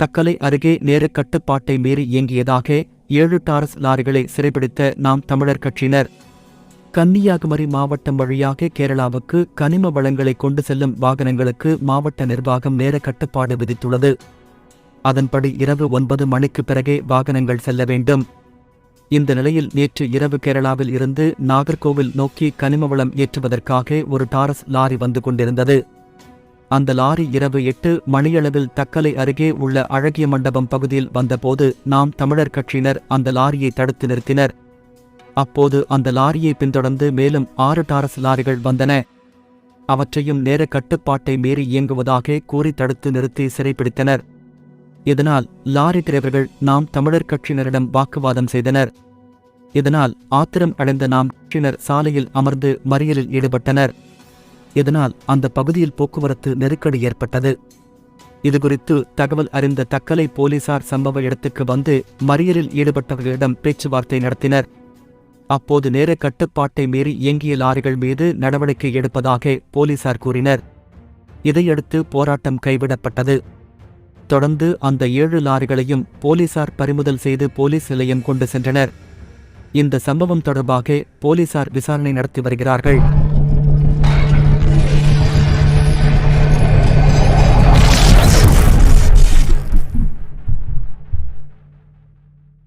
தக்கலை அருகே நேர கட்டுப்பாட்டை மீறி இயங்கியதாக ஏழு டாரஸ் லாரிகளை சிறைபிடித்த நாம் தமிழர் கட்சியினர். கன்னியாகுமரி மாவட்டம் வழியாக கேரளாவுக்கு கனிம வளங்களை கொண்டு செல்லும் வாகனங்களுக்கு மாவட்ட நிர்வாகம் நேர கட்டுப்பாடு விதித்துள்ளது. அதன்படி இரவு ஒன்பது மணிக்கு பிறகே வாகனங்கள் செல்ல வேண்டும். இந்த நிலையில் நேற்று இரவு கேரளாவில் இருந்து நாகர்கோவில் நோக்கி கனிம வளம் ஏற்றுவதற்காக ஒரு டாரஸ் லாரி வந்து கொண்டிருந்தது. அந்த லாரி இரவு எட்டு மணியளவில் தக்கலை அருகே உள்ள அழகிய மண்டபம் பகுதியில் வந்தபோது நாம் தமிழர் கட்சியினர் அந்த லாரியை தடுத்து நிறுத்தினர். அப்போது அந்த லாரியை பின்தொடர்ந்து மேலும் ஆறு டாரஸ் லாரிகள் வந்தன. அவற்றையும் நேர கட்டுப்பாட்டை மீறி இயங்குவதாக கூறி தடுத்து நிறுத்தி சிறைப்பிடித்தனர். இதனால் லாரி டிரைவர்கள் நாம் தமிழர் கட்சியினரிடம் வாக்குவாதம் செய்தனர். இதனால் ஆத்திரம் அடைந்த நாம் கட்சியினர் சாலையில் அமர்ந்து மறியலில் ஈடுபட்டனர். இதனால் அந்த பகுதியில் போக்குவரத்து நெருக்கடி ஏற்பட்டது. இதுகுறித்து தகவல் அறிந்த தக்கலை போலீசார் சம்பவ இடத்துக்கு வந்து மறியலில் ஈடுபட்டவர்களிடம் பேச்சுவார்த்தை நடத்தினர். அப்போது நேர கட்டுப்பாட்டை மீறி இயங்கிய லாரிகள் மீது நடவடிக்கை எடுப்பதாக போலீசார் கூறினர். இதையடுத்து போராட்டம் கைவிடப்பட்டது. தொடர்ந்து அந்த ஏழு லாரிகளையும் போலீசார் பறிமுதல் செய்து போலீஸ் நிலையம் கொண்டு சென்றனர். இந்த சம்பவம் தொடர்பாக போலீசார் விசாரணை நடத்தி வருகிறார்கள்.